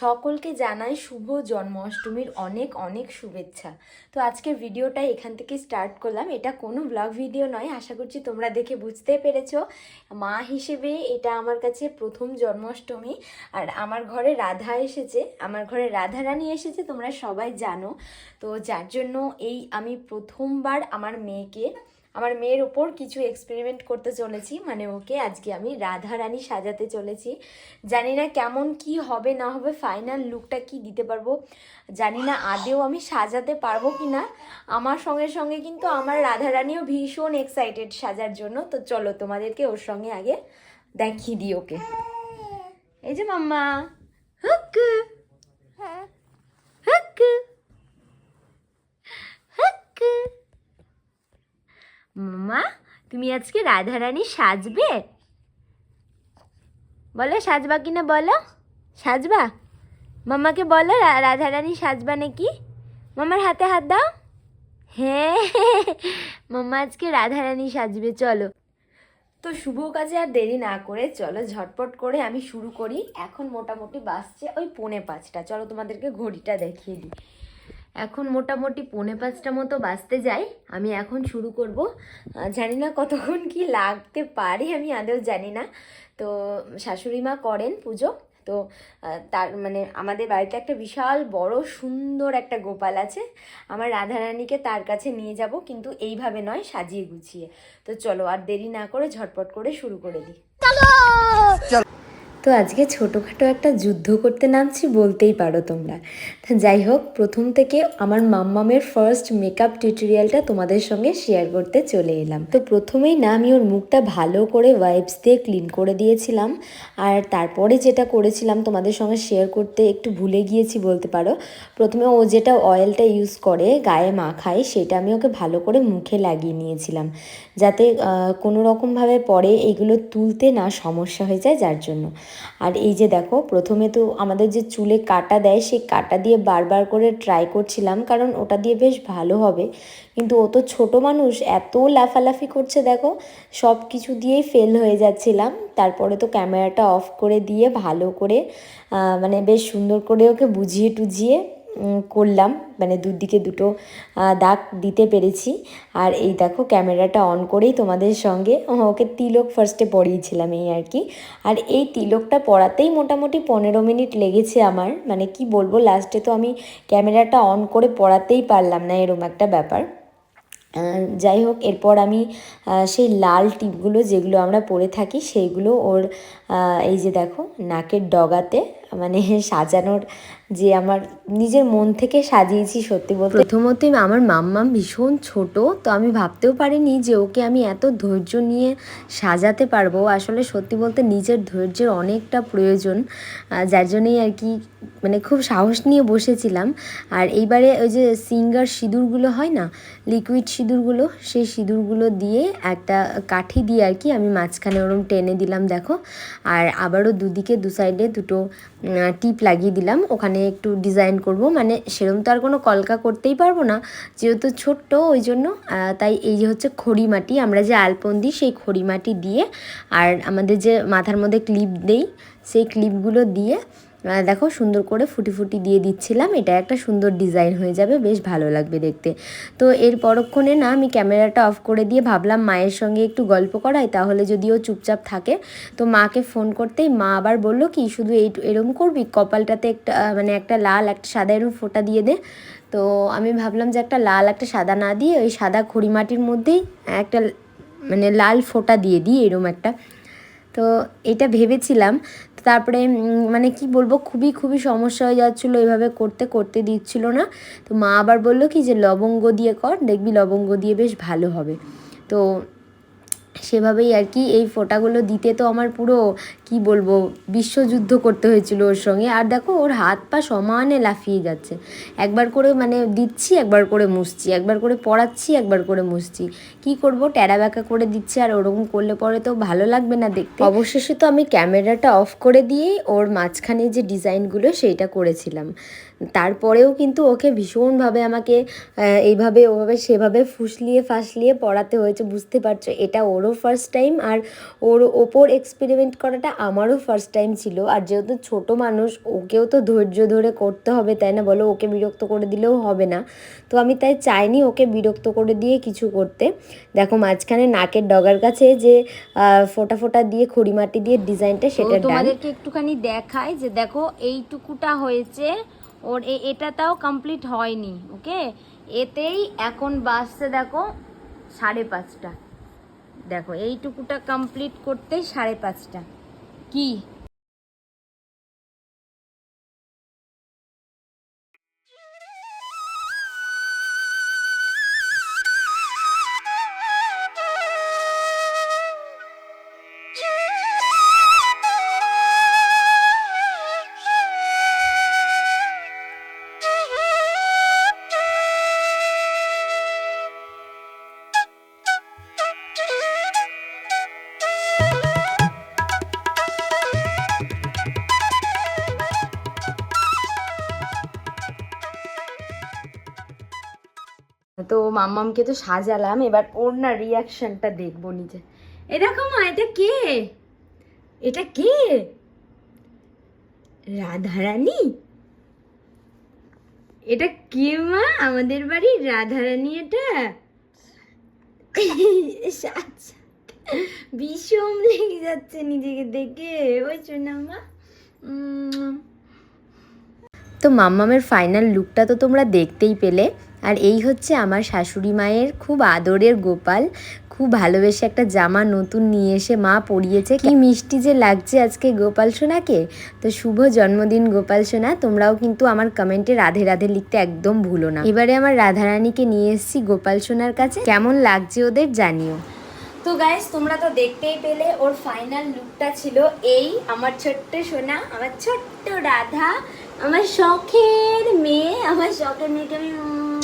সকলকে জানাই শুভ জন্মাষ্টমীর অনেক অনেক শুভেচ্ছা। তো আজকের ভিডিওটা এখান থেকে স্টার্ট করলাম। এটা কোনো ব্লগ ভিডিও নয়, আশা করছি তোমরা দেখে বুঝতে পেরেছ। মা হিসেবে এটা আমার কাছে প্রথম জন্মাষ্টমী। আর আমার ঘরে রাধা এসেছে, আমার ঘরে রাধা রানী এসেছে, তোমরা সবাই জানো। তো যার জন্য এই আমি প্রথমবার আমার মেয়েকে আমার মেয়ের ওপর কিছু এক্সপেরিমেন্ট করতে চলেছি মানে ওকে আজকে আমি রাধা রানী সাজাতে চলেছি। জানি না কেমন কি হবে, না হবে ফাইনাল লুকটা কি দিতে পারব, জানি না আদেও আমি সাজাতে পারব কি না আমার সঙ্গে সঙ্গে কিন্তু আমার রাধা রানীও ভীষণ এক্সাইটেড সাজার জন্য, তো চলো তোমাদেরকে ওর সঙ্গে আগে দেখিয়ে দিই ওকে। এই যে মাম্মা, হুক হুক মাম্মা তুমি আজকে রাধারানী সাজবে? বলো, সাজবা কিনা বলো? সাজবা? মামাকে বলো রাধারানী সাজবা নাকি? মামার হাতে হাত দাও। হ্যাঁ মাম্মা আজকে রাধারানী সাজবে, চলো। তো শুভ কাজে আর দেরি না করে চলো, ঝটপট করে আমি শুরু করি। এখন মোটামুটি বাসছে ওই পৌনে পাঁচটা। চলো তোমাদেরকে ঘড়িটা দেখিয়ে দিই। এখন মোটামুটি পৌনে পাঁচটা মতো বাঁচতে যাই আমি এখন শুরু করব। জানি না কতক্ষণ কি লাগতে পারে, আমি আদৌ জানি না। তো শাশুড়ি মা করেন পুজো। তো তার মানে আমাদের বাড়িতে একটা বিশাল বড় সুন্দর একটা গোপাল আছে। আমার রাধারানীকে তার কাছে নিয়ে যাব, কিন্তু এইভাবে নয়, সাজিয়ে গুছিয়ে। তো চলো আর দেরি না করে ঝটপট করে শুরু করে দিই। তো আজকে ছোটোখাটো একটা যুদ্ধ করতে নামছি বলতেই পারো তোমরা। যাই হোক, প্রথম থেকে আমার মাম্মামের ফার্স্ট মেকআপ টিউটোরিয়ালটা তোমাদের সঙ্গে শেয়ার করতে চলে এলাম। তো প্রথমেই না, আমি ওর মুখটা ভালো করে ওয়াইপস দিয়ে ক্লিন করে দিয়েছিলাম। আর তারপরে যেটা করেছিলাম তোমাদের সঙ্গে শেয়ার করতে একটু ভুলে গিয়েছি বলতে পারো। প্রথমে ও যেটা অয়েলটা ইউজ করে, গায়ে মাখায়, সেটা আমি ওকে ভালো করে মুখে লাগিয়ে নিয়েছিলাম। যাতে কোনো রকমভাবে পরে এগুলো তুলতে না সমস্যা হয়ে যায় যার জন্য। আর এই যে দেখো প্রথমে তো আমাদের যে চুলে কাটা দেয় সেই কাটা দিয়ে বারবার করে ট্রাই করছিলাম কারণ ওটা দিয়ে বেশ ভালো হবে। কিন্তু ও তো ছোটো মানুষ এত লাফালাফি করছে দেখো সব কিছু দিয়েই ফেল হয়ে যাচ্ছিলাম। তারপরে তো ক্যামেরাটা অফ করে দিয়ে ভালো করে মানে বেশ সুন্দর করে ওকে বুঝিয়ে উম, করলাম। মানে দুদিকে দুটো দাগ দিতে পেরেছি। আর এই দেখো ক্যামেরাটা অন করেই তোমাদের সঙ্গে ওকে তিলক ফার্স্টে পরিয়েছিলাম এই আর কি। আর এই তিলকটা পড়াতেই মোটামুটি পনেরো মিনিট লেগেছে আমার। মানে কি বলব লাস্টে তো আমি ক্যামেরাটা অন করে পড়াতেই পারলাম না, এরম একটা ব্যাপার। যাই হোক, এরপর আমি সেই লাল টিপগুলো যেগুলো আমরা পরে থাকি, সেইগুলো ওর এই যে দেখো, নাকের ডগাতে মানে সাজানোর যে আমার নিজের মন থেকে সাজিয়েছি সত্যি বলতে। প্রথমতই আমার মাম্মাম ভীষণ ছোট, তো আমি ভাবতেও পারিনি যে ওকে আমি এত ধৈর্য নিয়ে সাজাতে পারব। আসলে সত্যি বলতে নিজের ধৈর্যের অনেকটা প্রয়োজন যার জন্যই আর কি মানে খুব সাহস নিয়ে বসেছিলাম। আর এইবারে ওই যে সিঙ্গার সিঁদুরগুলো হয় না, লিকুইড সিঁদুরগুলো, সেই সিঁদুরগুলো দিয়ে একটা কাঠি দিয়ে আর কি আমি মাঝখানে ওরম টেনে দিলাম, দেখো। আর আবারও দুদিকে দু সাইডে দুটো টিপ লাগিয়ে দিলাম, ওখানে একটু ডিজাইন করব। মানে সেরকম তো আর কোনো কলকা করতেই পারব না, যেহেতু ছোট্ট ওই জন্য। তাই এই যে হচ্ছে খড়ি মাটি আমরা যে আলপন দিই সেই খড়ি মাটি দিয়ে, আর আমাদের যে মাথার মধ্যে ক্লিপ দেই, সেই ক্লিপগুলো দিয়ে দেখো সুন্দর করে ফুটি ফুটি দিয়ে দিচ্ছিলাম। এটা একটা সুন্দর ডিজাইন হয়ে যাবে, বেশ ভালো লাগবে দেখতে। তো এর পরক্ষণে না আমি ক্যামেরাটা অফ করে দিয়ে ভাবলাম মায়ের সঙ্গে একটু গল্প করাই, তাহলে যদিও চুপচাপ থাকে। তো মাকে ফোন করতেই মা আবার বলল, কি শুধু এই এরকম করবি? কপালটাতে একটা মানে একটা লাল, একটা সাদা এরকম ফোঁটা দিয়ে দে। তো আমি ভাবলাম যে একটা লাল, একটা সাদা না দিয়ে ওই সাদা খড়ি মাটির মধ্যেই একটা মানে লাল ফোঁটা দিয়ে দিই এরকম একটা। তো এটা ভেবেছিলাম। তারপরে মানে কি বলব, খুবই খুবই সমস্যা হয়ে যাচ্ছিল, এভাবে করতে করতে দিচ্ছিল না। তো মা আবার বলল কি যে, লবঙ্গ দিয়ে কর, দেখবি লবঙ্গ দিয়ে বেশ ভালো হবে। তো সেভাবেই আর কি এই ফোঁটাগুলো দিতে তো আমার পুরো, কি বলব, বিশ্বযুদ্ধ করতে হয়েছিল ওর সঙ্গে। আর দেখো, ওর হাত পা সমানে লাফিয়ে যাচ্ছে। একবার করে মানে দিচ্ছি, একবার করে মুছছি। একবার করে পড়াচ্ছি, একবার করে মুছছি। কি করব ট্যাড়া ব্যাকা করে দিচ্ছি আর ওরকম করলে পরে তো ভালো লাগবে না দেখতে। অবশেষে তো আমি ক্যামেরাটা অফ করে দিয়েই ওর মাঝখানে যে ডিজাইনগুলো, সেইটা করেছিলাম। তারপরেও কিন্তু ওকে ভীষণভাবে আমাকে এইভাবে ওভাবে সেভাবে ফুসলিয়ে ফাসলিয়ে পড়াতে হয়েছে বুঝতে পারছ? এটা ওরও ফার্স্ট টাইম আর ওর ওপর এক্সপেরিমেন্ট করাটা আমারও ফার্স্ট টাইম ছিল। আর যেহেতু ছোট মানুষ ওকেও তো ধৈর্য ধরে করতে হবে তাই না? বলো ওকে বিরক্ত করে দিলেও হবে না। তো আমি তাই চাইনি ওকে বিরক্ত করে দিয়ে কিছু করতে। দেখো মাঝখানে নাকের ডগার কাছে যে ফোটা ফোটা দিয়ে খড়িমাটি দিয়ে ডিজাইনটা সেটা তোমাদেরকে একটুখানি দেখায় যে দেখো এইটুকুটা হয়েছে ওর এটা তাও কমপ্লিট হয়নি ওকে এতেই এখন বাসছে দেখো সাড়ে পাঁচটা। দেখো, এইটুকুটা কমপ্লিট করতেই সাড়ে পাঁচটা। কি? তো মাম্মামকে তো সাজালাম, এবার ওর না রিয়াকশনটা দেখব নিজে। এ দেখো মা, এটা কে? এটা কে? রাধারানী? এটা কে মা? আমাদের বাড়ির রাধারানী এটা? আচ্ছা। বিষম লেগে যাচ্ছে নিজেকে দেখে ওই মা? তো মাম্মামের ফাইনাল লুকটা তো তোমরা দেখতেই পেলে। আর এই হচ্ছে আমার শাশুড়ি মায়ের খুব আদরের গোপাল। খুব ভালোবেসে একটা জামা নতুন নিয়ে এসে মা পরিয়েছে। কি মিষ্টি যে লাগছে আজকে গোপাল সোনাকে। তো শুভ জন্মদিন গোপাল সোনা। তোমরাও কিন্তু আমার কমেন্টে রাধে রাধে লিখতে একদম ভুলো না। এবারে আমার রাধারানীকে নিয়ে এসেছি গোপাল সোনার কাছে। কেমন লাগছে ওদের জানিও। তো গাইস তোমরা তো দেখতেই পেলে ওর ফাইনাল লুকটা ছিল এই। আমার ছোট্ট সোনা, আমার ছোট্ট রাধা। আমার শখের মেয়ে, আমার শখের মেয়েকে আমি, উম,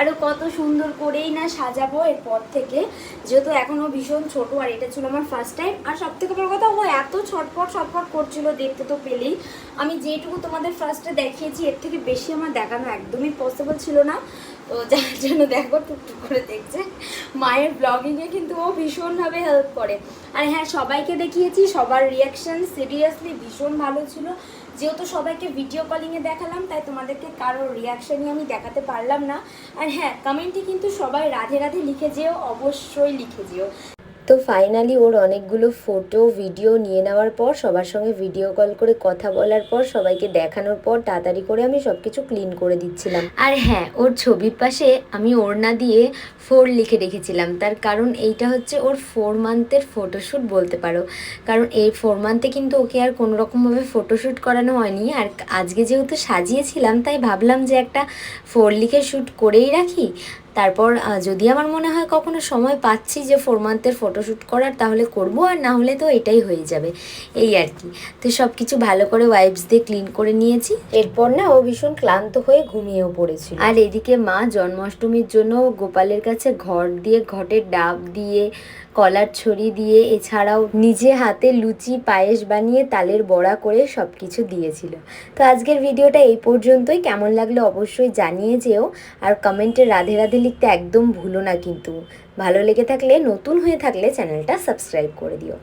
আরও কত সুন্দর করেই না সাজাবো এরপর থেকে। যেহেতু এখনও ভীষণ ছোট আর এটা ছিল আমার ফার্স্ট টাইম আর সব থেকে বড় কথা, ও এত ছটপট ছটপট করছিল, দেখতে তো পেলেই। আমি যেটুকু তোমাদের ফার্স্টে দেখিয়েছি, এর থেকে বেশি আমার দেখানো একদমই পসিবল ছিল না। তো যার জন্য দেখো, টুকটুক করে দেখছে। মায়ের ব্লগিংয়ে কিন্তু ও ভীষণভাবে হেল্প করে। আর হ্যাঁ সবাইকে দেখিয়েছি, সবার রিয়াকশান সিরিয়াসলি ভীষণ ভালো ছিল। যেহেতু সবাইকে ভিডিও কলিংয়ে দেখালাম, তাই তোমাদেরকে কারোর রিয়াকশানই আমি দেখাতে পারলাম না। আর হ্যাঁ কমেন্টে কিন্তু সবাই রাধে রাধে লিখে যেও, অবশ্যই লিখে যেও। তো ফাইনালি ওর অনেকগুলো ফটো ভিডিও নিয়ে নেওয়ার পর, সবার সঙ্গে ভিডিও কল করে কথা বলার পর, সবাইকে দেখানোর পর, তাড়াতাড়ি করে আমি সব কিছু ক্লিন করে দিচ্ছিলাম। আর হ্যাঁ ওর ছবির পাশে আমি ওড়না দিয়ে ফোর লিখে রেখেছিলাম। তার কারণ এইটা হচ্ছে ওর ফোর মান্থের ফটোশ্যুট বলতে পারো। কারণ এই ফোর মান্থে কিন্তু ওকে আর কোনো রকমভাবে ফটোশ্যুট করানো হয়নি। আর আজকে যেহেতু সাজিয়েছিলাম, তাই ভাবলাম যে একটা ফোর লিখে শ্যুট করেই রাখি। তারপর যদি আমার মনে হয় কখনো সময় পাচ্ছি যে ফোর মান্থের ফটোশ্যুট করার, তাহলে করব। আর না হলে তো এটাই হয়ে যাবে। এই আর কি। তো সব কিছু ভালো করে ওয়াইপস দিয়ে ক্লিন করে নিয়েছি। এরপর না, ও ভীষণ ক্লান্ত হয়ে ঘুমিয়েও পড়েছিল। আর এদিকে মা জন্মাষ্টমীর জন্য গোপালের কাছে ঘর দিয়ে, ঘটের ডাব দিয়ে, কলার ছড়ি দিয়ে, এছাড়াও নিজে হাতে লুচি, পায়েস বানিয়ে তালের বড়া করে সব কিছু দিয়েছিল। তো আজকের ভিডিওটা এই পর্যন্তই। কেমন লাগল অবশ্যই জানিয়ে যেও। আর কমেন্টে রাধে রাধে লিখতে একদম ভুলো না কিন্তু। ভালো লেগে থাকলে, নতুন হয়ে থাকলে চ্যানেলটা সাবস্ক্রাইব করে দিও।